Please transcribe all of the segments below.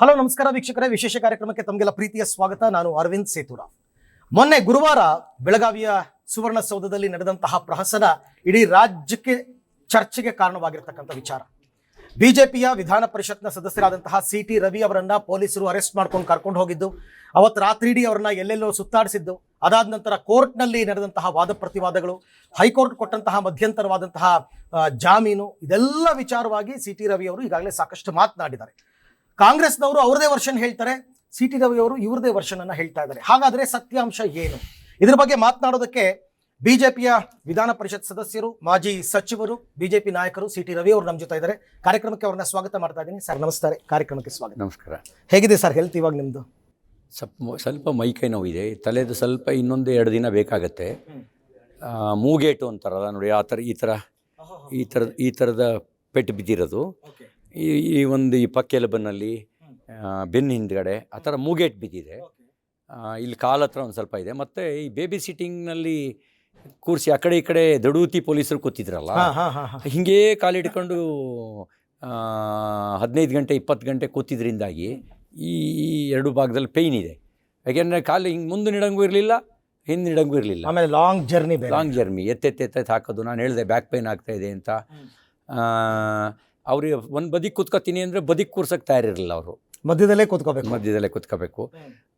Hello, ನಮಸ್ಕಾರ ವೀಕ್ಷಕರೇ. ವಿಶೇಷ ಕಾರ್ಯಕ್ರಮಕ್ಕೆ ತಮಗೆಲ್ಲ ಪ್ರೀತಿಯ ಸ್ವಾಗತ. ನಾನು ಅರವಿಂದ್ ಸೇತುರ. ಮೊನ್ನೆ ಗುರುವಾರ ಬೆಳಗಾವಿಯ ಸುವರ್ಣಸೌಧದಲ್ಲಿ ನಡೆದಂತಹ ಪ್ರಹಸನ ಇಡೀ ರಾಜ್ಯಕ್ಕೆ ಚರ್ಚೆಗೆ ಕಾರಣವಾಗಿರ್ತಕ್ಕಂಥ ವಿಚಾರ. ಬಿಜೆಪಿಯ ವಿಧಾನ ಪರಿಷತ್ನ ಸದಸ್ಯರಾದಂತಹ ಸಿ ಟಿ ರವಿ ಅವರನ್ನ ಪೊಲೀಸರು ಅರೆಸ್ಟ್ ಮಾಡ್ಕೊಂಡು ಕರ್ಕೊಂಡು ಹೋಗಿದ್ದು ಅವತ್ತು ರಾತ್ರಿ ಇಡೀ ಅವರನ್ನ ಎಲ್ಲೆಲ್ಲೋ ಸುತ್ತಾಡಿಸಿದ್ದು, ಅದಾದ ನಂತರ ಕೋರ್ಟ್ನಲ್ಲಿ ನಡೆದಂತಹ ವಾದ ಪ್ರತಿವಾದಗಳು, ಹೈಕೋರ್ಟ್ ಕೊಟ್ಟಂತಹ ಮಧ್ಯಂತರವಾದಂತಹ ಜಾಮೀನು, ಇದೆಲ್ಲ ವಿಚಾರವಾಗಿ ಸಿ ಟಿ ರವಿ ಅವರು ಈಗಾಗಲೇ ಸಾಕಷ್ಟು ಮಾತನಾಡಿದ್ದಾರೆ. ಕಾಂಗ್ರೆಸ್ನವರು ಅವ್ರದೇ ವರ್ಷನ್ ಹೇಳ್ತಾರೆ ಸಿ ಟಿ ರವಿ ಅವರು ಇವ್ರದೇ ವರ್ಷನ್ ಅನ್ನ ಹೇಳ್ತಾ ಇದ್ದಾರೆ. ಹಾಗಾದ್ರೆ ಸತ್ಯಾಂಶ ಏನು? ಇದ್ರ ಬಗ್ಗೆ ಮಾತನಾಡೋದಕ್ಕೆ ಬಿಜೆಪಿಯ ವಿಧಾನ ಪರಿಷತ್ ಸದಸ್ಯರು ಮಾಜಿ ಸಚಿವರು ಬಿಜೆಪಿ ನಾಯಕರು ಸಿ ಟಿ ರವಿ ಅವರು ನಮ್ಮ ಜೊತೆ ಇದ್ದಾರೆ. ಕಾರ್ಯಕ್ರಮಕ್ಕೆ ಅವ್ರನ್ನ ಸ್ವಾಗತ ಮಾಡ್ತಾ ಇದ್ದೀನಿ. ಸರ್ ನಮಸ್ಕಾರ ಕಾರ್ಯಕ್ರಮಕ್ಕೆ ಸ್ವಾಗತ. ನಮಸ್ಕಾರ. ಹೇಗಿದೆ ಸರ್ ಹೆಲ್ತ್ ಇವಾಗ ನಿಮ್ಮದು ಸ್ವಲ್ಪ ಸ್ವಲ್ಪ ಮೈಕೈ ನೋವಿದೆ. ತಲೆದು ಸ್ವಲ್ಪ ಇನ್ನೊಂದು ಎರಡು ದಿನ ಬೇಕಾಗತ್ತೆ. ಮೂಗೇಟು ಅಂತಾರಲ್ಲ ನೋಡಿ ಆ ಥರ ಈ ಥರ ಈ ಥರದ ಈ ಥರದ ಪೆಟ್ಟು ಬಿದ್ದಿರೋದು. ಈ ಈ ಒಂದು ಈ ಪಕ್ಕೆಲಬನ್ನಲ್ಲಿ ಬೆನ್ನು ಹಿಂದ್ಗಡೆ ಆ ಥರ ಮೂಗೇಟ್ ಬಿದ್ದಿದೆ. ಇಲ್ಲಿ ಕಾಲ ಹತ್ರ ಒಂದು ಸ್ವಲ್ಪ ಇದೆ. ಮತ್ತು ಈ ಬೇಬಿ ಸಿಟ್ಟಿಂಗ್ನಲ್ಲಿ ಕೂರಿಸಿ ಆ ಕಡೆ ಈ ಕಡೆ ದಡೂತಿ ಪೊಲೀಸರು ಕೂತಿದ್ರಲ್ಲ ಹಿಂಗೆ ಕಾಲಿಟ್ಕೊಂಡು ಹದಿನೈದು ಗಂಟೆ ಇಪ್ಪತ್ತು ಗಂಟೆ ಕೂತಿದ್ರಿಂದಾಗಿ ಈ ಈ ಎರಡು ಭಾಗದಲ್ಲಿ ಪೇಯ್ನ್ ಇದೆ. ಯಾಕೆಂದರೆ ಕಾಲು ಹಿಂಗೆ ಮುಂದೆ ನಿಡಂಗೂ ಇರಲಿಲ್ಲ ಹಿಂದೆ ನಿಡಂಗೂ ಇರಲಿಲ್ಲ. ಆಮೇಲೆ ಲಾಂಗ್ ಜರ್ನಿ ಲಾಂಗ್ ಜರ್ನಿ ಎತ್ತೆತ್ತೆತ್ತ ಹಾಕೋದು. ನಾನು ಹೇಳಿದೆ ಬ್ಯಾಕ್ ಪೇಯ್ನ್ ಆಗ್ತಾಯಿದೆ ಅಂತ. ಅವ್ರಿಗೆ ಒಂದು ಬದಿಗೆ ಕೂತ್ಕೋತೀನಿ ಅಂದರೆ ಬದಿಗೆ ಕೂರ್ಸೋಕ್ಕೆ ತಯಾರಿರಲಿಲ್ಲ ಅವರು. ಮಧ್ಯದಲ್ಲೇ ಕೂತ್ಕೋಬೇಕು. ಮಧ್ಯದಲ್ಲೇ ಕೂತ್ಕೋಬೇಕು.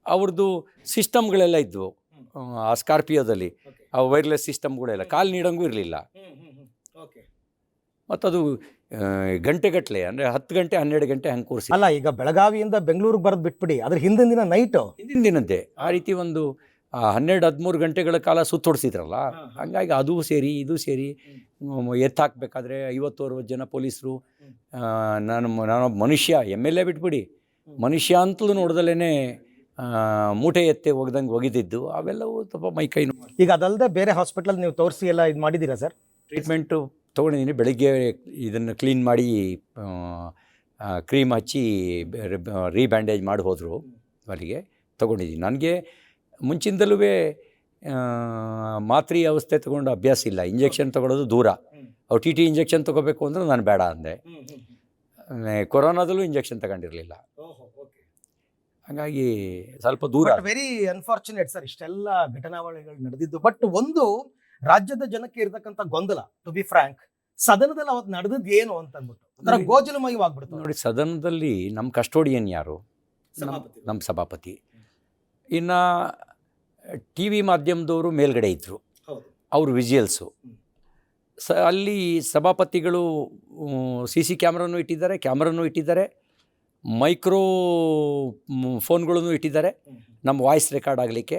ಅವ್ರದ್ದು ಸಿಸ್ಟಮ್ಗಳೆಲ್ಲ ಇದ್ವು ಆ ಸ್ಕಾರ್ಪಿಯೋದಲ್ಲಿ. ಆ ವೈರ್ಲೆಸ್ ಸಿಸ್ಟಮ್ಗಳೆಲ್ಲ ಕಾಲು ನೀಡಂಗೂ ಇರಲಿಲ್ಲ. ಮತ್ತು ಅದು ಆ, ಗಂಟೆಗಟ್ಟಲೆ ಅಂದರೆ ಹತ್ತು ಗಂಟೆ ಹನ್ನೆರಡು ಗಂಟೆ ಹಂಗೆ ಕೂರಿಸಿ. ಅಲ್ಲ ಈಗ ಬೆಳಗಾವಿಯಿಂದ ಬೆಂಗಳೂರಿಗೆ ಬರೋದು ಬಿಟ್ಬಿಡಿ ಅದ್ರ ಹಿಂದಿನ ದಿನ ನೈಟು ಹಿಂದಿನ ದಿನದ್ದೇ. ಆ ರೀತಿ ಒಂದು ಹನ್ನೆರಡು ಹದಿಮೂರು ಗಂಟೆಗಳ ಕಾಲ ಸುತ್ತೋಡಿಸಿದ್ರಲ್ಲ ಹಂಗಾಗಿ ಅದು ಸೇರಿ ಇದು ಸೇರಿ ಎತ್ತಾಕಬೇಕಾದ್ರೆ ಐವತ್ತು ಅರವತ್ತು ಜನ ಪೊಲೀಸರು ನಾನು ನಾನೊಬ್ಬ ಮನುಷ್ಯ ಎಂ ಎಲ್ ಎ ಬಿಟ್ಬಿಡಿ. ಮನುಷ್ಯ ಅಂತಲೂ ನೋಡ್ದಲೇ ಮೂಟೆ ಎತ್ತೆ ಒಗ್ದಂಗೆ ಒಗೆದಿದ್ದು ಅವೆಲ್ಲವೂ ಸ್ವಲ್ಪ ಮೈ ಕೈ ಈಗ ಅದಲ್ಲದೆ ಬೇರೆ ಹಾಸ್ಪಿಟಲ್ ನೀವು ತೋರಿಸಿ ಎಲ್ಲ ಇದು ಮಾಡಿದ್ದೀರಾ ಸರ್? ಟ್ರೀಟ್ಮೆಂಟು ತೊಗೊಂಡಿದ್ದೀನಿ ಬೆಳಗ್ಗೆ ಇದನ್ನು ಕ್ಲೀನ್ ಮಾಡಿ ಕ್ರೀಮ್ ಹಚ್ಚಿ ರೀಬ್ಯಾಂಡೇಜ್ ಮಾಡಿ ಹೋದರು ಅಲ್ಲಿಗೆ ತೊಗೊಂಡಿದ್ದೀನಿ. ನನಗೆ ಮುಂಚಿಂದಲೂ ಮಾತ್ರಿ ಅವಸ್ಥೆ ತೊಗೊಂಡು ಅಭ್ಯಾಸ ಇಲ್ಲ. ಇಂಜೆಕ್ಷನ್ ತೊಗೊಳೋದು ದೂರ. ಅವ್ರು ಟಿ ಟಿ ಇಂಜೆಕ್ಷನ್ ತೊಗೋಬೇಕು ಅಂದ್ರೆ ನಾನು ಬೇಡ ಅಂದೆ. ಕೊರೋನಾದಲ್ಲೂ ಇಂಜೆಕ್ಷನ್ ತಗೊಂಡಿರಲಿಲ್ಲ. ಹಾಗಾಗಿ ಸ್ವಲ್ಪ ದೂರ. ವೆರಿ ಅನ್ಫಾರ್ಚುನೇಟ್ ಸರ್ ಇಷ್ಟೆಲ್ಲ ಘಟನಾವಳಿಗಳು ನಡೆದಿದ್ದು. ಬಟ್ ಒಂದು ರಾಜ್ಯದ ಜನಕ್ಕೆ ಇರತಕ್ಕಂಥ ಗೊಂದಲ ಟು ಬಿ ಫ್ರಾಂಕ್ ಸದನದಲ್ಲಿ ಅವತ್ತು ನಡೆದದ್ದು ಏನು ಅಂತ ಅಂದ್ಬಿಟ್ಟು. ಗೋಜಲಮಯವಾಗ್ಬಿಡ್ತು. ನೋಡಿ ಸದನದಲ್ಲಿ ನಮ್ಮ ಕಸ್ಟೋಡಿಯನ್ ಯಾರು? ನಮ್ಮ ಸಭಾಪತಿ. ಇನ್ನು ಟಿ ವಿ ಮಾಧ್ಯಮದವರು ಮೇಲ್ಗಡೆ ಇದ್ದರು. ಅವರು ವಿಜುಯಲ್ಸು. ಸ ಅಲ್ಲಿ ಸಭಾಪತಿಗಳು ಸಿ ಸಿ ಕ್ಯಾಮ್ರಾನು ಇಟ್ಟಿದ್ದಾರೆ ಕ್ಯಾಮ್ರಾನು ಇಟ್ಟಿದ್ದಾರೆ ಮೈಕ್ರೋ ಫೋನ್ಗಳನ್ನು ಇಟ್ಟಿದ್ದಾರೆ ನಮ್ಮ ವಾಯ್ಸ್ ರೆಕಾರ್ಡ್ ಆಗಲಿಕ್ಕೆ.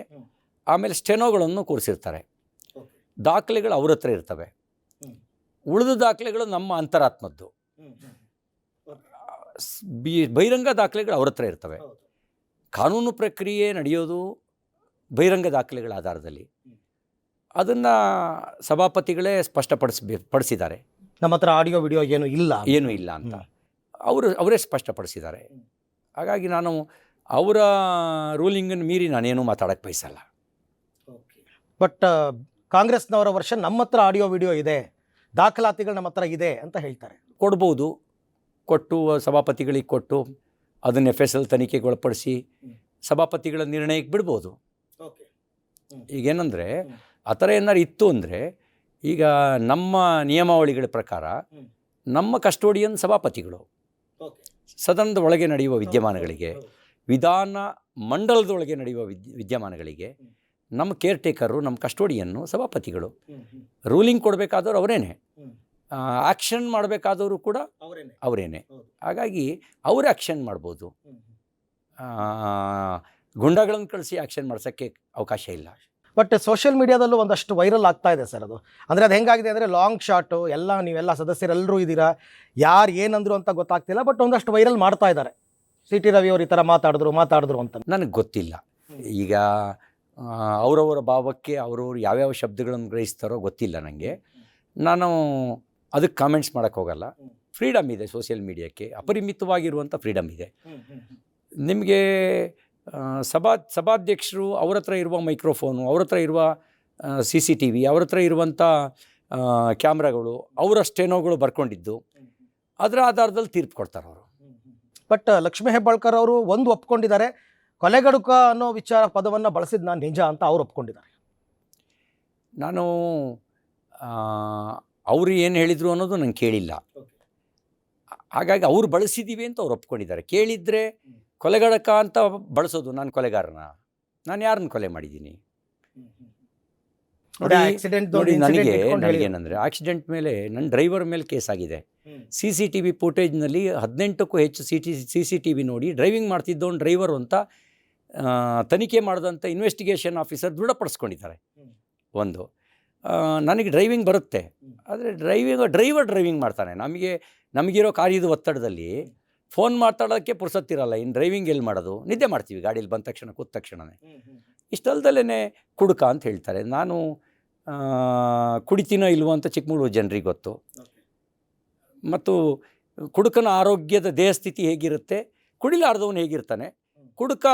ಆಮೇಲೆ ಸ್ಟೆನೋಗಳನ್ನು ಕೂರಿಸಿರ್ತಾರೆ. ದಾಖಲೆಗಳು ಅವ್ರ ಹತ್ರ ಇರ್ತವೆ. ಉಳಿದ ದಾಖಲೆಗಳು ನಮ್ಮ ಅಂತರಾತ್ಮದ್ದು. ಬಿ ಬಹಿರಂಗ ದಾಖಲೆಗಳು ಅವ್ರ ಹತ್ರ ಇರ್ತವೆ. ಕಾನೂನು ಪ್ರಕ್ರಿಯೆ ನಡೆಯೋದು ಬಹಿರಂಗ ದಾಖಲೆಗಳ ಆಧಾರದಲ್ಲಿ. ಅದನ್ನು ಸಭಾಪತಿಗಳೇ ಸ್ಪಷ್ಟಪಡಿಸ್ಬೇ ಪಡಿಸಿದ್ದಾರೆ. ನಮ್ಮ ಹತ್ರ ಆಡಿಯೋ ವಿಡಿಯೋ ಏನೂ ಇಲ್ಲ ಏನೂ ಇಲ್ಲ ಅಂತ. ಅವರು ಅವರೇ ಸ್ಪಷ್ಟಪಡಿಸಿದ್ದಾರೆ. ಹಾಗಾಗಿ ನಾನು ಅವರ ರೂಲಿಂಗನ್ನು ಮೀರಿ ನಾನೇನು ಮಾತಾಡೋಕ್ಕೆ ಬಯಸಲ್ಲ. ಬಟ್ ಕಾಂಗ್ರೆಸ್ನವರ ವರ್ಷ ನಮ್ಮ ಹತ್ರ ಆಡಿಯೋ ವಿಡಿಯೋ ಇದೆ. ದಾಖಲಾತಿಗಳು ನಮ್ಮ ಹತ್ರ ಇದೆ ಅಂತ ಹೇಳ್ತಾರೆ. ಕೊಡ್ಬೋದು. ಕೊಟ್ಟು ಸಭಾಪತಿಗಳಿಗೆ ಕೊಟ್ಟು ಅದನ್ನು ಎಫ್ ಎಸ್ ಎಲ್ ತನಿಖೆಗೆ ಒಳಪಡಿಸಿ ಸಭಾಪತಿಗಳ ನಿರ್ಣಯಕ್ಕೆ ಬಿಡ್ಬೋದು. ಈಗೇನೆಂದರೆ. ಆ ಥರ ಏನಾರು ಇತ್ತು ಅಂದರೆ ಈಗ ನಮ್ಮ ನಿಯಮಾವಳಿಗಳ ಪ್ರಕಾರ ನಮ್ಮ ಕಸ್ಟೋಡಿಯನ್ ಸಭಾಪತಿಗಳು ಸದನದ ಒಳಗೆ ನಡೆಯುವ ವಿದ್ಯಮಾನಗಳಿಗೆ ವಿಧಾನ ಮಂಡಲದೊಳಗೆ ನಡೆಯುವ ವಿದ್ಯ ವಿದ್ಯಮಾನಗಳಿಗೆ ನಮ್ಮ ಕೇರ್ ಟೇಕರು ನಮ್ಮ ಕಸ್ಟೋಡಿಯನ್ನು ಸಭಾಪತಿಗಳು ರೂಲಿಂಗ್ ಕೊಡಬೇಕಾದವ್ರು ಅವರೇನೆ. ಆ್ಯಕ್ಷನ್ ಮಾಡಬೇಕಾದವರು ಕೂಡ ಅವರೇನೆ. ಅವರೇನೆ. ಹಾಗಾಗಿ ಅವರು ಆ್ಯಕ್ಷನ್ ಮಾಡ್ಬೋದು. ಗುಂಡಗಳನ್ನು ಕಳಿಸಿ ಆ್ಯಕ್ಷನ್ ಮಾಡ್ಸೋಕ್ಕೆ ಅವಕಾಶ ಇಲ್ಲ. ಬಟ್ ಸೋಷಿಯಲ್ ಮೀಡಿಯಾದಲ್ಲೂ ಒಂದಷ್ಟು ವೈರಲ್ ಆಗ್ತಾ ಇದೆ ಸರ್ ಅದು. ಅಂದರೆ ಅದು ಹೆಂಗಾಗಿದೆ ಅಂದರೆ ಲಾಂಗ್ ಶಾಟು ಎಲ್ಲ ನೀವೆಲ್ಲ ಸದಸ್ಯರೆಲ್ಲರೂ ಇದ್ದೀರಾ ಯಾರು ಏನಂದ್ರು ಅಂತ ಗೊತ್ತಾಗ್ತಿಲ್ಲ ಬಟ್ ಒಂದಷ್ಟು ವೈರಲ್ ಮಾಡ್ತಾ ಇದ್ದಾರೆ. ಸಿ ಟಿ ರವಿ ಅವರು ಈ ಥರ ಮಾತಾಡಿದ್ರು ಮಾತಾಡಿದ್ರು ಅಂತ. ನನಗೆ ಗೊತ್ತಿಲ್ಲ. ಈಗ ಅವರವರ ಭಾವಕ್ಕೆ ಅವರವರು ಯಾವ್ಯಾವ ಶಬ್ದಗಳನ್ನು ಗ್ರಹಿಸ್ತಾರೋ ಗೊತ್ತಿಲ್ಲ ನನಗೆ ನಾನು ಅದಕ್ಕೆ ಕಾಮೆಂಟ್ಸ್ ಮಾಡೋಕ್ಕೆ ಹೋಗಲ್ಲ. ಫ್ರೀಡಮ್ ಇದೆ ಸೋಷಿಯಲ್ ಮೀಡಿಯಾಕ್ಕೆ ಅಪರಿಮಿತವಾಗಿರುವಂಥ ಫ್ರೀಡಮ್ ಇದೆ. ನಿಮಗೆ ಸಭಾ ಸಭಾಧ್ಯಕ್ಷರು ಅವ್ರ ಹತ್ರ ಇರುವ ಮೈಕ್ರೋಫೋನು ಅವ್ರ ಹತ್ರ ಇರುವ ಸಿ ಸಿ ಟಿ ವಿ ಅವ್ರ ಹತ್ರ ಇರುವಂಥ ಕ್ಯಾಮ್ರಾಗಳು ಅವರ ಸ್ಟೆನೋಗಳು ಬರ್ಕೊಂಡಿದ್ದು ಅದರ ಆಧಾರದಲ್ಲಿ ತೀರ್ಪು ಕೊಡ್ತಾರೆ ಅವರು. ಬಟ್ ಲಕ್ಷ್ಮೀ ಹೆಬ್ಬಾಳ್ಕರ್ ಅವರು ಒಂದು ಒಪ್ಕೊಂಡಿದ್ದಾರೆ. ಕೊಲೆಗಡುಕ ಅನ್ನೋ ವಿಚಾರ ಪದವನ್ನು ಬಳಸಿದ್ದು ನಾನು ನಿಜ ಅಂತ ಅವ್ರು ಒಪ್ಕೊಂಡಿದ್ದಾರೆ. ನಾನು ಅವರು ಏನು ಹೇಳಿದರು ಅನ್ನೋದು ನಂಗೆ ಕೇಳಿಲ್ಲ. ಹಾಗಾಗಿ ಅವ್ರು ಬಳಸಿದ್ದೀವಿ ಅಂತ ಅವ್ರು ಒಪ್ಕೊಂಡಿದ್ದಾರೆ. ಕೇಳಿದರೆ ಕೊಲೆಗಡಕ ಅಂತ ಬಳಸೋದು ನಾನು ಕೊಲೆಗಾರನ? ನಾನು ಯಾರನ್ನ ಕೊಲೆ ಮಾಡಿದ್ದೀನಿ? ನೋಡಿ ಆಕ್ಸಿಡೆಂಟ್ ನೋಡಿ ನನಗೆ ಏನಂದರೆ ಆಕ್ಸಿಡೆಂಟ್ ಮೇಲೆ ನನ್ನ ಡ್ರೈವರ್ ಮೇಲೆ ಕೇಸ್ ಆಗಿದೆ. ಸಿ ಸಿ ಟಿ ವಿ ಫುಟೇಜ್ನಲ್ಲಿ ಹದಿನೆಂಟಕ್ಕೂ ಹೆಚ್ಚು C T C C T V ನೋಡಿ ಡ್ರೈವಿಂಗ್ ಮಾಡ್ತಿದ್ದವನು ಡ್ರೈವರ್ ಅಂತ ತನಿಖೆ ಮಾಡಿದಂಥ ಇನ್ವೆಸ್ಟಿಗೇಷನ್ ಆಫೀಸರ್ ದೃಢಪಡಿಸ್ಕೊಂಡಿದ್ದಾರೆ. ಒಂದು. ನನಗೆ ಡ್ರೈವಿಂಗ್ ಬರುತ್ತೆ. ಆದರೆ ಡ್ರೈವಿಂಗ್ ಡ್ರೈವರ್ ಡ್ರೈವಿಂಗ್ ಮಾಡ್ತಾನೆ. ನಮಗೆ ನಮಗಿರೋ ಕಾರ್ಯದ ಒತ್ತಡದಲ್ಲಿ ಫೋನ್ ಮಾತಾಡೋಕ್ಕೆ ಪುರ್ಸತ್ತಿರಲ್ಲ ಇನ್ನು ಡ್ರೈವಿಂಗ್ ಎಲ್ಲಿ ಮಾಡೋದು? ನಿದ್ದೆ ಮಾಡ್ತೀವಿ. ಗಾಡೀಲಿ ಬಂದ ತಕ್ಷಣ ಕೂತ ತಕ್ಷಣವೇ ಇಷ್ಟಲ್ದಲ್ಲೇ ಕುಡುಕ ಅಂತ ಹೇಳ್ತಾರೆ. ನಾನು ಕುಡಿತೀನೋ ಇಲ್ವೋ ಅಂತ ಚಿಕ್ಕಮಗಳೂರು ಜನರಿಗೆ ಗೊತ್ತು. ಮತ್ತು ಕುಡುಕನ ಆರೋಗ್ಯದ ದೇಹಸ್ಥಿತಿ ಹೇಗಿರುತ್ತೆ? ಕುಡಿಲಾರ್ದವನು ಹೇಗಿರ್ತಾನೆ? ಕುಡುಕ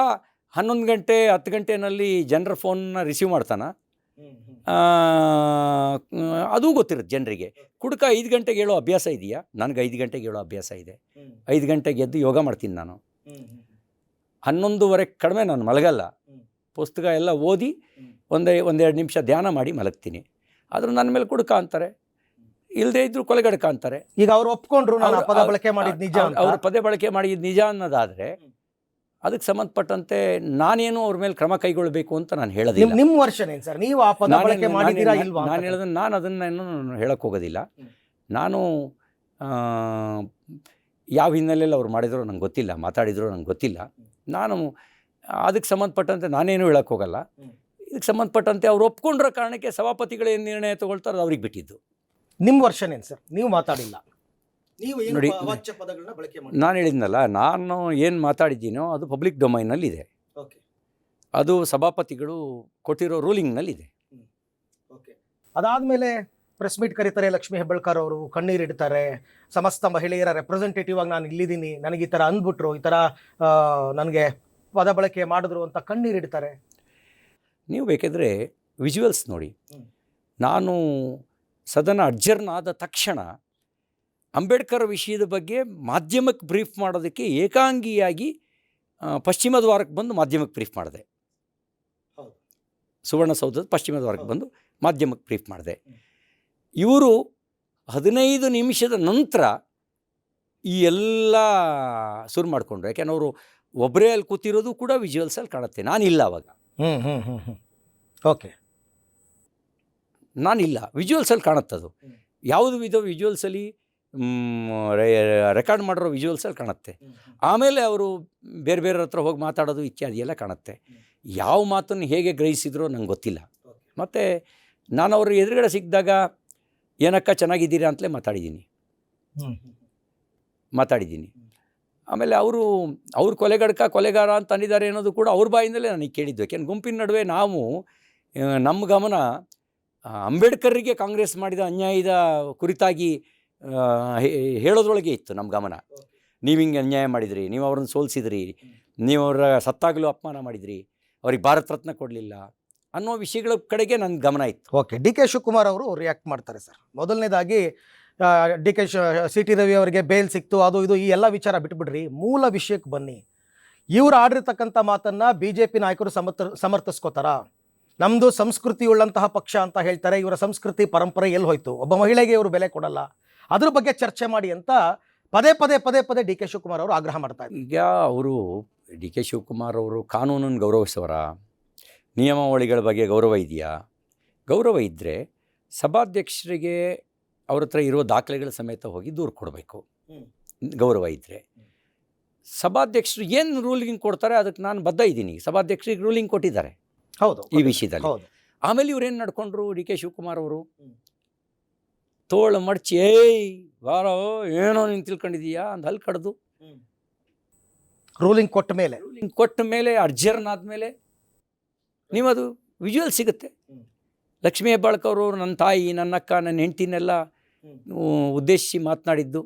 ಹನ್ನೊಂದು ಗಂಟೆ ಹತ್ತು ಗಂಟೆನಲ್ಲಿ ಜನರ ಫೋನ್ನ ರಿಸೀವ್ ಮಾಡ್ತಾನ? ಅದೂ ಗೊತ್ತಿರುತ್ತೆ ಜನರಿಗೆ. ಕುಡುಕ ಐದು ಗಂಟೆಗೆ ಹೇಳೋ ಅಭ್ಯಾಸ ಇದೆಯಾ? ನನಗೆ ಐದು ಗಂಟೆಗೆ ಹೇಳೋ ಅಭ್ಯಾಸ ಇದೆ. ಐದು ಗಂಟೆಗೆ ಎದ್ದು ಯೋಗ ಮಾಡ್ತೀನಿ ನಾನು. ಹನ್ನೊಂದುವರೆ ಕಡಿಮೆ ನಾನು ಮಲಗಲ್ಲ. ಪುಸ್ತಕ ಎಲ್ಲ ಓದಿ. ಒಂದೇ ಒಂದೆರಡು ನಿಮಿಷ ಧ್ಯಾನ ಮಾಡಿ ಮಲಗ್ತೀನಿ. ಆದರೂ ನನ್ನ ಮೇಲೆ ಕುಡುಕ ಅಂತಾರೆ. ಇಲ್ಲದೇ ಇದ್ದರೂ ಕೊಲೆಗಡಕ ಅಂತಾರೆ. ಈಗ ಅವ್ರು ಒಪ್ಕೊಂಡ್ರು ನಾನು ಪದ ಬಳಕೆ ಮಾಡಿದ ನಿಜ ಅವ್ರು ಅವರು ಪದೇ ಬಳಕೆ ಮಾಡಿದ ನಿಜ ಅನ್ನೋದಾದರೆ. ಅದಕ್ಕೆ ಸಂಬಂಧಪಟ್ಟಂತೆ ನಾನೇನು ಅವ್ರ ಮೇಲೆ ಕ್ರಮ ಕೈಗೊಳ್ಳಬೇಕು ಅಂತ ನಾನು ಹೇಳೋದಿಲ್ಲ. ನಿಮ್ಮ ವರ್ಷನ್ ಏನ್ ಸರ್ ನೀವು ಆ ಪದ ಬಳಕೆ ಮಾಡಿದ್ದೀರಾ ಇಲ್ವಾ ನಾನು ಹೇಳಿದ್ರೆ ನಾನು ಅದನ್ನು ಹೇಳಕ್ಕೆ ಹೋಗೋದಿಲ್ಲ. ನಾನು ಯಾವ ಹಿನ್ನೆಲೆಯಲ್ಲಿ ಅವ್ರು ಮಾಡಿದ್ರು ನಂಗೆ ಗೊತ್ತಿಲ್ಲ ಮಾತಾಡಿದ್ರು ನಂಗೆ ಗೊತ್ತಿಲ್ಲ. ನಾನು ಅದಕ್ಕೆ ಸಂಬಂಧಪಟ್ಟಂತೆ ನಾನೇನು ಹೇಳಕ್ಕೆ ಹೋಗಲ್ಲ. ಇದಕ್ಕೆ ಸಂಬಂಧಪಟ್ಟಂತೆ ಅವ್ರು ಒಪ್ಕೊಂಡಿರೋ ಕಾರಣಕ್ಕೆ ಸಭಾಪತಿಗಳು ಏನು ನಿರ್ಣಯ ತಗೊಳ್ತಾರೆ ಅದು ಅವ್ರಿಗೆ ಬಿಟ್ಟಿದ್ದು. ನಿಮ್ಮ ವರ್ಷನೇನು ಸರ್ ನೀವು ಮಾತಾಡಿಲ್ಲ. ನೀವು ಏನು ನೋಡಿ, ಪ- ಅವಾಚ್ಯ ಪದಗಳನ್ನ ಬಳಕೆ ಮಾಡಿ ನಾನು ಹೇಳಿದ್ನಲ್ಲ ನಾನು ಏನು ಮಾತಾಡಿದ್ದೀನೋ ಅದು ಪಬ್ಲಿಕ್ ಡೊಮೈನಲ್ಲಿದೆ ಓಕೆ. ಅದು ಸಭಾಪತಿಗಳು ಕೊಟ್ಟಿರೋ ರೂಲಿಂಗ್ನಲ್ಲಿದೆ ಓಕೆ. ಅದಾದಮೇಲೆ ಪ್ರೆಸ್ ಮೀಟ್ ಕರೀತಾರೆ ಲಕ್ಷ್ಮೀ ಹೆಬ್ಬಳ್ಕರ್ ಅವರು ಕಣ್ಣೀರಿಡ್ತಾರೆ ಸಮಸ್ತ ಮಹಿಳೆಯರ ರೆಪ್ರೆಸೆಂಟೇಟಿವ್ ಆಗಿ ನಾನು ಇಲ್ಲಿದ್ದೀನಿ ನನಗೆ ಈ ಥರ ಅಂದ್ಬಿಟ್ರು ಈ ಥರ ನನಗೆ ಪದ ಬಳಕೆ ಮಾಡಿದ್ರು ಅಂತ ಕಣ್ಣೀರಿಡ್ತಾರೆ ನೀವು ಬೇಕಿದ್ರೆ ವಿಜುವಲ್ಸ್ ನೋಡಿ. ನಾನು ಸದನ ಅಡ್ಜರ್ನ್ ಆದ ತಕ್ಷಣ ಅಂಬೇಡ್ಕರ್ ವಿಷಯದ ಬಗ್ಗೆ ಮಾಧ್ಯಮಕ್ಕೆ ಬ್ರೀಫ್ ಮಾಡೋದಕ್ಕೆ ಏಕಾಂಗಿಯಾಗಿ ಪಶ್ಚಿಮ ದ್ವಾರಕ್ಕೆ ಬಂದು ಮಾಧ್ಯಮಕ್ಕೆ ಬ್ರೀಫ್ ಮಾಡಿದೆ. ಸುವರ್ಣಸೌಧದ ಪಶ್ಚಿಮ ದ್ವಾರಕ್ಕೆ ಬಂದು ಮಾಧ್ಯಮಕ್ಕೆ ಬ್ರೀಫ್ ಮಾಡಿದೆ. ಇವರು ಹದಿನೈದು ನಿಮಿಷದ ನಂತರ ಈ ಎಲ್ಲ ಶುರು ಮಾಡಿಕೊಂಡ್ರು. ಯಾಕೆಂದ್ರೆ ಅವರು ಒಬ್ಬರೇ ಅಲ್ಲಿ ಕೂತಿರೋದು ಕೂಡ ವಿಜುವಲ್ಸಲ್ಲಿ ಕಾಣುತ್ತೆ. ನಾನಿಲ್ಲ ಅವಾಗ. ಹ್ಞೂ ಹ್ಞೂ ಹ್ಞೂ ಹ್ಞೂ ಓಕೆ ನಾನಿಲ್ಲ. ವಿಜುವಲ್ಸಲ್ಲಿ ಕಾಣುತ್ತದು. ಯಾವುದು ವಿಧ ವಿಜುವಲ್ಸಲ್ಲಿ ರೆಕಾರ್ಡ್ ಮಾಡಿರೋ ವಿಜುವಲ್ಸಲ್ಲಿ ಕಾಣುತ್ತೆ. ಆಮೇಲೆ ಅವರು ಬೇರೆ ಬೇರೆ ಹತ್ರ ಹೋಗಿ ಮಾತಾಡೋದು ಇತ್ಯಾದಿ ಎಲ್ಲ ಕಾಣುತ್ತೆ. ಯಾವ ಮಾತನ್ನು ಹೇಗೆ ಗ್ರಹಿಸಿದ್ರೋ ನಂಗೆ ಗೊತ್ತಿಲ್ಲ. ಮತ್ತು ನಾನು ಅವ್ರ ಎದುರುಗಡೆ ಸಿಕ್ಕಿದಾಗ ಏನಕ್ಕ ಚೆನ್ನಾಗಿದ್ದೀರಾ ಅಂತಲೇ ಮಾತಾಡಿದ್ದೀನಿ. ಮಾತಾಡಿದ್ದೀನಿ. ಆಮೇಲೆ ಅವರು ಅವ್ರ ಕೊಲೆಗಡ್ಕ ಕೊಲೆಗಾರ ಅಂತ ಅಂದಿದ್ದಾರೆ ಅನ್ನೋದು ಕೂಡ ಅವ್ರ ಬಾಯಿಂದಲೇ ನನಗೆ ಕೇಳಿದ್ದು. ಯಾಕೆಂದ್ರೆ ಗುಂಪಿನ ನಡುವೆ ನಾವು ನಮ್ಮ ಗಮನ ಅಂಬೇಡ್ಕರ್ರಿಗೆ ಕಾಂಗ್ರೆಸ್ ಮಾಡಿದ ಅನ್ಯಾಯದ ಕುರಿತಾಗಿ ಹೇಳೋದ್ರೊಳಗೆ ಇತ್ತು ನಮ್ಮ ಗಮನ. ನೀವು ಹಿಂಗೆ ಅನ್ಯಾಯ ಮಾಡಿದ್ರಿ ನೀವು ಅವ್ರನ್ನ ಸೋಲಿಸಿದ್ರಿ ನೀವು ಅವರ ಸತ್ತಾಗಲೂ ಅಪಮಾನ ಮಾಡಿದ್ರಿ ಅವ್ರಿಗೆ ಭಾರತ ರತ್ನ ಕೊಡಲಿಲ್ಲ ಅನ್ನೋ ವಿಷಯಗಳ ಕಡೆಗೆ ನನ್ನ ಗಮನ ಇತ್ತು. ಓಕೆ ಡಿ ಕೆ ಶಿವಕುಮಾರ್ ಅವರು ರಿಯಾಕ್ಟ್ ಮಾಡ್ತಾರೆ ಸರ್. ಮೊದಲನೇದಾಗಿ D K C T Ravi ಅವರಿಗೆ ಬೇಲ್ ಸಿಕ್ತು ಅದು ಇದು ಈ ಎಲ್ಲ ವಿಚಾರ ಬಿಟ್ಬಿಡ್ರಿ. ಮೂಲ ವಿಷಯಕ್ಕೆ ಬನ್ನಿ. ಇವರು ಆಡಿರ್ತಕ್ಕಂಥ ಮಾತನ್ನು ಬಿ ಜೆ ಪಿ ನಾಯಕರು ಸಮರ್ಥ ಸಮರ್ಥಿಸ್ಕೋತಾರ? ನಮ್ಮದು ಸಂಸ್ಕೃತಿ ಉಳ್ಳಂತಹ ಪಕ್ಷ ಅಂತ ಹೇಳ್ತಾರೆ ಇವರ ಸಂಸ್ಕೃತಿ ಪರಂಪರೆ ಎಲ್ಲಿ ಹೋಯ್ತು? ಒಬ್ಬ ಮಹಿಳೆಗೆ ಇವರು ಬೆಲೆ ಕೊಡಲ್ಲ. ಅದ್ರ ಬಗ್ಗೆ ಚರ್ಚೆ ಮಾಡಿ ಅಂತ ಪದೇ ಪದೇ ಪದೇ ಪದೇ ಡಿ ಕೆ ಶಿವಕುಮಾರ್ ಅವರು ಆಗ್ರಹ ಮಾಡ್ತಾ ಇದ್ದಾರೆ ಈಗ ಅವರು ಡಿ ಕೆ ಶಿವಕುಮಾರ್ ಅವರು ಕಾನೂನನ್ನು ಗೌರವಿಸೋರ ನಿಯಮಾವಳಿಗಳ ಬಗ್ಗೆ ಗೌರವ ಇದೆಯಾ? ಗೌರವ ಇದ್ದರೆ ಸಭಾಧ್ಯಕ್ಷರಿಗೆ ಅವ್ರ ಹತ್ರ ಇರೋ ದಾಖಲೆಗಳ ಸಮೇತ ಹೋಗಿ ದೂರು ಕೊಡಬೇಕು. ಗೌರವ ಇದ್ದರೆ ಸಭಾಧ್ಯಕ್ಷರು ಏನು ರೂಲಿಂಗ್ ಕೊಡ್ತಾರೆ ಅದಕ್ಕೆ ನಾನು ಬದ್ಧ ಇದ್ದೀನಿ. ಸಭಾಧ್ಯಕ್ಷರಿಗೆ ರೂಲಿಂಗ್ ಕೊಟ್ಟಿದ್ದಾರೆ ಹೌದು ಈ ವಿಷಯದಲ್ಲಿ. ಹೌದು. ಆಮೇಲೆ ಇವ್ರು ಏನು ನಡ್ಕೊಂಡ್ರು ಡಿ ಕೆ ಶಿವಕುಮಾರ್ ಅವರು. ತೋಳು ಮಡಚಿ ಏಯ್ ಬಾರೋ ಏನೋ ನೀನು ತಿಳ್ಕೊಂಡಿದೀಯಾ? ಅಂತ ಹಲ್ ಕಡ್ದು. ರೂಲಿಂಗ್ ಕೊಟ್ಟ ಮೇಲೆ. ರೂಲಿಂಗ್ ಕೊಟ್ಟ ಮೇಲೆ ಅರ್ಜರ್ನ್ ಆದಮೇಲೆ ನಿಮ್ಮದು ವಿಜುವಲ್ ಸಿಗುತ್ತೆ. ಲಕ್ಷ್ಮೀ ಹೆಬ್ಬಾಳ್ಕರ್ ಅವರು ನನ್ನ ತಾಯಿ ನನ್ನ ಅಕ್ಕ ನನ್ನ ಹೆಂಡತಿನೆಲ್ಲ. ಉದ್ದೇಶಿಸಿ ಮಾತನಾಡಿದ್ದು.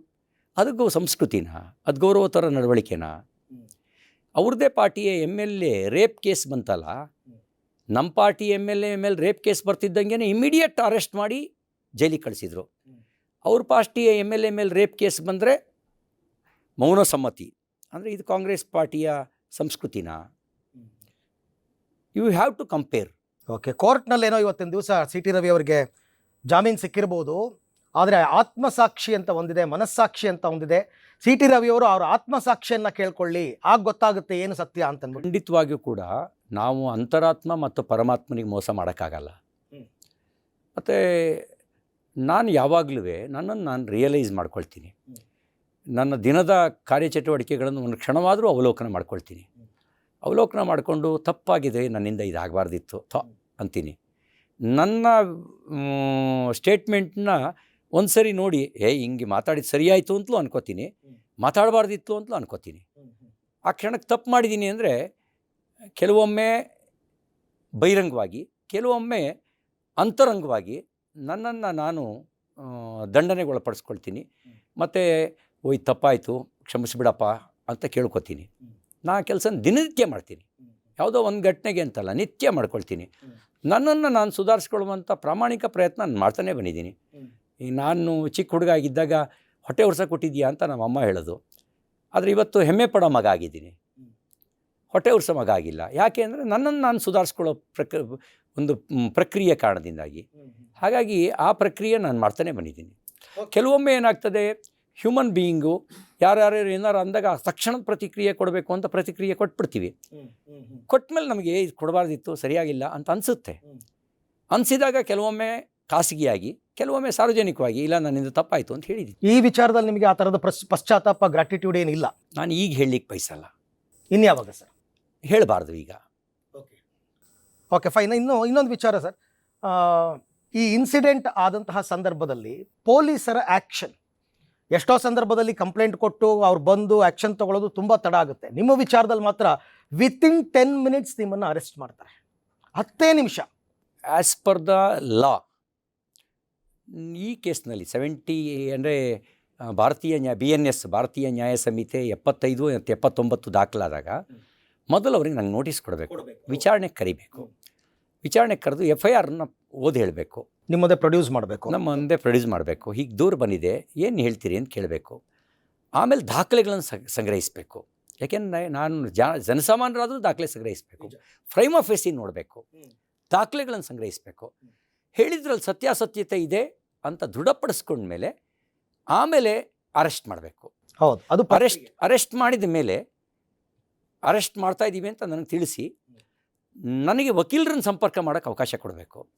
ಅದಕ್ಕೂ ಸಂಸ್ಕೃತಿನ ಅದು ಗೌರವ ಥರ ನಡವಳಿಕೆನ. ಅವ್ರದ್ದೇ ಪಾರ್ಟಿಯ M L A rape case ಬಂತಲ್ಲ ನಮ್ಮ party M L A M L rape case ಬರ್ತಿದ್ದಂಗೆ immediate arrest ಮಾಡಿ ಜೈಲಿಗೆ ಕಳಿಸಿದ್ರು. ಅವ್ರ ಪಾರ್ಟಿಯ M L M L rape case ಬಂದರೆ ಮೌನ ಸಮ್ಮತಿ. ಅಂದರೆ ಇದು ಕಾಂಗ್ರೆಸ್ ಪಾರ್ಟಿಯ ಸಂಸ್ಕೃತಿನ. You have to compare okay ಕೋರ್ಟ್ನಲ್ಲೇನೋ ಇವತ್ತಿನ ದಿವಸ ಸಿ ಟಿ ರವಿ ಅವರಿಗೆ ಜಾಮೀನು ಸಿಕ್ಕಿರ್ಬೋದು. ಆದರೆ ಆತ್ಮಸಾಕ್ಷಿ ಅಂತ ಒಂದಿದೆ ಮನಸ್ಸಾಕ್ಷಿ ಅಂತ ಒಂದಿದೆ. ಸಿ ಟಿ ರವಿ ಅವರು ಅವ್ರ ಆತ್ಮಸಾಕ್ಷಿಯನ್ನು ಕೇಳ್ಕೊಳ್ಳಿ ಆಗ ಗೊತ್ತಾಗುತ್ತೆ ಏನು ಸತ್ಯ ಅಂತ ಖಂಡಿತವಾಗಿಯೂ ಕೂಡ ನಾವು ಅಂತರಾತ್ಮ ಮತ್ತು ಪರಮಾತ್ಮನಿಗೆ ಮೋಸ ಮಾಡೋಕ್ಕಾಗಲ್ಲ. ಮತ್ತು ನಾನು ಯಾವಾಗಲೂ ನನ್ನನ್ನು ನಾನು ರಿಯಲೈಸ್ ಮಾಡ್ಕೊಳ್ತೀನಿ. ನನ್ನ ದಿನದ ಕಾರ್ಯಚಟುವಟಿಕೆಗಳನ್ನು ಒಂದು ಕ್ಷಣವಾದರೂ ಅವಲೋಕನ ಮಾಡ್ಕೊಳ್ತೀನಿ. ಅವಲೋಕನ ಮಾಡಿಕೊಂಡು ತಪ್ಪಾಗಿದೆ, ನನ್ನಿಂದ ಇದಾಗಬಾರ್ದಿತ್ತು ಥ ಅಂತೀನಿ. ನನ್ನ ಸ್ಟೇಟ್ಮೆಂಟ್ನ ಒಂದು ಸರಿ ನೋಡಿ ಏ ಹಿಂಗೆ ಮಾತಾಡಿದ್ದು ಸರಿಯಾಯಿತು ಅಂತಲೂ ಅನ್ಕೋತೀನಿ. ಮಾತಾಡಬಾರ್ದಿತ್ತು ಅಂತಲೂ ಅನ್ಕೋತೀನಿ. ಆ ಕ್ಷಣಕ್ಕೆ ತಪ್ಪು ಮಾಡಿದ್ದೀನಿ ಅಂದರೆ ಕೆಲವೊಮ್ಮೆ ಬಹಿರಂಗವಾಗಿ, ಕೆಲವೊಮ್ಮೆ ಅಂತರಂಗವಾಗಿ ನನ್ನನ್ನು ನಾನು ದಂಡನೆಗೊಳಪಡಿಸ್ಕೊಳ್ತೀನಿ. ಮತ್ತು ಓಯ್ ತಪ್ಪಾಯಿತು ಕ್ಷಮಿಸಿಬಿಡಪ್ಪ ಅಂತ ಕೇಳ್ಕೊತೀನಿ. ನಾ ಕೆಲಸ ದಿನನಿತ್ಯ ಮಾಡ್ತೀನಿ. ಯಾವುದೋ ಒಂದು ಘಟನೆಗೆ ಅಂತಲ್ಲ ನಿತ್ಯ ಮಾಡ್ಕೊಳ್ತೀನಿ. ನನ್ನನ್ನು ನಾನು ಸುಧಾರಿಸ್ಕೊಳ್ಳುವಂಥ ಪ್ರಾಮಾಣಿಕ ಪ್ರಯತ್ನ ನಾನು ಮಾಡ್ತಾನೆ ಬಂದಿದ್ದೀನಿ. ಈಗ ನಾನು ಚಿಕ್ಕ ಹುಡುಗ ಆಗಿದ್ದಾಗ ಹೊಟ್ಟೆ ಉರ್ಸ ಕೊಟ್ಟಿದ್ಯಾ ಅಂತ ನಮ್ಮ ಅಮ್ಮ ಹೇಳೋದು. ಆದರೆ ಇವತ್ತು ಹೆಮ್ಮೆ ಪಡೋ ಮಗ ಆಗಿದ್ದೀನಿ. ಹೊಟ್ಟೆ ಉರ್ಸೋ ಮಗ ಆಗಿಲ್ಲ. ಯಾಕೆ ಅಂದರೆ ನನ್ನನ್ನು ನಾನು ಸುಧಾರಿಸ್ಕೊಳ್ಳೋ ಪ್ರಕ್ ಒಂದು ಪ್ರಕ್ರಿಯೆ ಕಾರಣದಿಂದಾಗಿ. ಹಾಗಾಗಿ ಆ ಪ್ರಕ್ರಿಯೆ ನಾನು ಮಾಡ್ತಾನೆ ಬಂದಿದ್ದೀನಿ. ಕೆಲವೊಮ್ಮೆ ಏನಾಗ್ತದೆ ಹ್ಯೂಮನ್ ಬೀಯಿಂಗು ಯಾರ್ಯಾರು ಏನಾರು ಅಂದಾಗ ತಕ್ಷಣದ ಪ್ರತಿಕ್ರಿಯೆ ಕೊಡಬೇಕು ಅಂತ ಪ್ರತಿಕ್ರಿಯೆ ಕೊಟ್ಬಿಡ್ತೀವಿ. ಕೊಟ್ಮೇಲೆ ನಮಗೆ ಇದು ಕೊಡಬಾರ್ದಿತ್ತು ಸರಿಯಾಗಿಲ್ಲ ಅಂತ ಅನಿಸುತ್ತೆ. ಅನಿಸಿದಾಗ ಕೆಲವೊಮ್ಮೆ ಖಾಸಗಿಯಾಗಿ ಕೆಲವೊಮ್ಮೆ ಸಾರ್ವಜನಿಕವಾಗಿ ಇಲ್ಲ ನನ್ನಿಂದ ತಪ್ಪಾಯಿತು ಅಂತ ಹೇಳಿದ್ದೀನಿ ಈ ವಿಚಾರದಲ್ಲಿ ನಿಮಗೆ ಆ ಥರದ ಪ್ರಸ್ ಪಶ್ಚಾತ್ತಾಪ ಗ್ರಾಟಿಟ್ಯೂಡ್ ಏನಿಲ್ಲ? ನಾನು ಈಗ ಹೇಳಲಿಕ್ಕೆ ಬಯಸಲ್ಲ. ಇನ್ಯಾವಾಗ ಸರ್? ಹೇಳಬಾರ್ದು ಈಗ. ಓಕೆ ಫೈನ್ ಇನ್ನು ಇನ್ನೊಂದು ವಿಚಾರ ಸರ್. ಈ ಇನ್ಸಿಡೆಂಟ್ ಆದಂತಹ ಸಂದರ್ಭದಲ್ಲಿ ಪೊಲೀಸರ ಆ್ಯಕ್ಷನ್ ಎಷ್ಟೋ ಸಂದರ್ಭದಲ್ಲಿ ಕಂಪ್ಲೇಂಟ್ ಕೊಟ್ಟು ಅವ್ರು ಬಂದು ಆ್ಯಕ್ಷನ್ ತಗೊಳ್ಳೋದು ತುಂಬ ತಡ ಆಗುತ್ತೆ. ನಿಮ್ಮ ವಿಚಾರದಲ್ಲಿ ಮಾತ್ರ ವಿತಿನ್ ಟೆನ್ ಮಿನಿಟ್ಸ್ ನಿಮ್ಮನ್ನು ಅರೆಸ್ಟ್ ಮಾಡ್ತಾರೆ. ಹತ್ತೇ ನಿಮಿಷ. ಆ್ಯಸ್ ಪರ್ ದ ಲಾ ಈ ಕೇಸ್ನಲ್ಲಿ ಸೆವೆಂಟಿ ಅಂದರೆ ಭಾರತೀಯ ನ್ಯಾಯ ಬಿ ಎನ್ ಎಸ್ ಭಾರತೀಯ ನ್ಯಾಯ ಸಮಿತಿ ಎಪ್ಪತ್ತೈದು ಮತ್ತು ಎಪ್ಪತ್ತೊಂಬತ್ತು ದಾಖಲಾದಾಗ ಮೊದಲು ಅವ್ರಿಗೆ ನಂಗೆ ನೋಟಿಸ್ ಕೊಡಬೇಕು. ವಿಚಾರಣೆ ಕರಿಬೇಕು. ವಿಚಾರಣೆಗೆ ಕರೆದು ಎಫ್ ಐ ಆರ್ನ ಓದಿ ಹೇಳಬೇಕು. ನಿಮ್ಮದೇ ಪ್ರೊಡ್ಯೂಸ್ ಮಾಡಬೇಕು. ನಮ್ಮ ಮುಂದೆ ಪ್ರೊಡ್ಯೂಸ್ ಮಾಡಬೇಕು. ಹೀಗೆ ದೂರು ಬಂದಿದೆ. ಏನು ಹೇಳ್ತೀರಿ ಅಂತ ಕೇಳಬೇಕು. ಆಮೇಲೆ ದಾಖಲೆಗಳನ್ನು ಸಂಗ್ರಹಿಸಬೇಕು. ಯಾಕೆಂದರೆ ನಾನು ಜನಸಾಮಾನ್ಯರಾದರೂ ದಾಖಲೆ ಸಂಗ್ರಹಿಸಬೇಕು. ಫ್ರೈಮ್ ಆಫ್ ಎಸಿ ನೋಡಬೇಕು. ದಾಖಲೆಗಳನ್ನು ಸಂಗ್ರಹಿಸಬೇಕು. ಹೇಳಿದ್ರಲ್ಲಿ ಸತ್ಯಾಸತ್ಯತೆ ಇದೆ ಅಂತ ದೃಢಪಡಿಸ್ಕೊಂಡ್ಮೇಲೆ ಆಮೇಲೆ ಅರೆಸ್ಟ್ ಮಾಡಬೇಕು. ಹೌದು. ಅದು ಅರೆಸ್ಟ್ ಅರೆಸ್ಟ್ ಮಾಡಿದ ಮೇಲೆ ಅರೆಸ್ಟ್ ಮಾಡ್ತಾ ಇದ್ದೀವಿ ಅಂತ ನನಗೆ ತಿಳಿಸಿ ನನಗೆ ವಕೀಲರನ್ನ ಸಂಪರ್ಕ ಮಾಡೋಕ್ಕೆ ಅವಕಾಶ ಕೊಡಬೇಕು.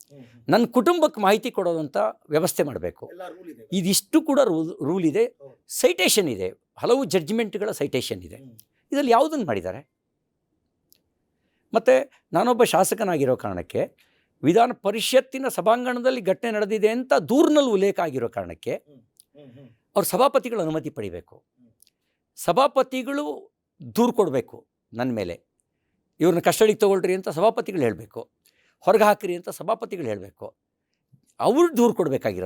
ನನ್ನ ಕುಟುಂಬಕ್ಕೆ ಮಾಹಿತಿ ಕೊಡೋದಂಥ ವ್ಯವಸ್ಥೆ ಮಾಡಬೇಕು. ಇದಿಷ್ಟು ಕೂಡ ರೂಲ್ ರೂಲ್ ಇದೆ. ಸೈಟೇಷನ್ ಇದೆ. ಹಲವು ಜಡ್ಜ್ಮೆಂಟ್ಗಳ ಸೈಟೇಷನ್ ಇದೆ. ಇದರಲ್ಲಿ ಯಾವುದನ್ನು ಮಾಡಿದ್ದಾರೆ? ಮತ್ತು ನಾನೊಬ್ಬ ಶಾಸಕನಾಗಿರೋ ಕಾರಣಕ್ಕೆ ವಿಧಾನ ಪರಿಷತ್ತಿನ ಸಭಾಂಗಣದಲ್ಲಿ ಘಟನೆ ನಡೆದಿದೆ ಅಂತ ದೂರಿನಲ್ಲಿ ಉಲ್ಲೇಖ ಆಗಿರೋ ಕಾರಣಕ್ಕೆ ಅವ್ರ ಸಭಾಪತಿಗಳು ಅನುಮತಿ ಪಡಿಬೇಕು. ಸಭಾಪತಿಗಳು ದೂರು ಕೊಡಬೇಕು ನನ್ನ ಮೇಲೆ. ಇವ್ರನ್ನ ಕಸ್ಟಡಿಗೆ ತೊಗೊಳ್ರಿ ಅಂತ ಸಭಾಪತಿಗಳು ಹೇಳಬೇಕು. ಹೊರಗೆ ಹಾಕಿರಿ ಅಂತ ಸಭಾಪತಿಗಳು ಹೇಳಬೇಕು. ಅವ್ರು ದೂರು ಕೊಡಬೇಕಾಗಿರೋದು.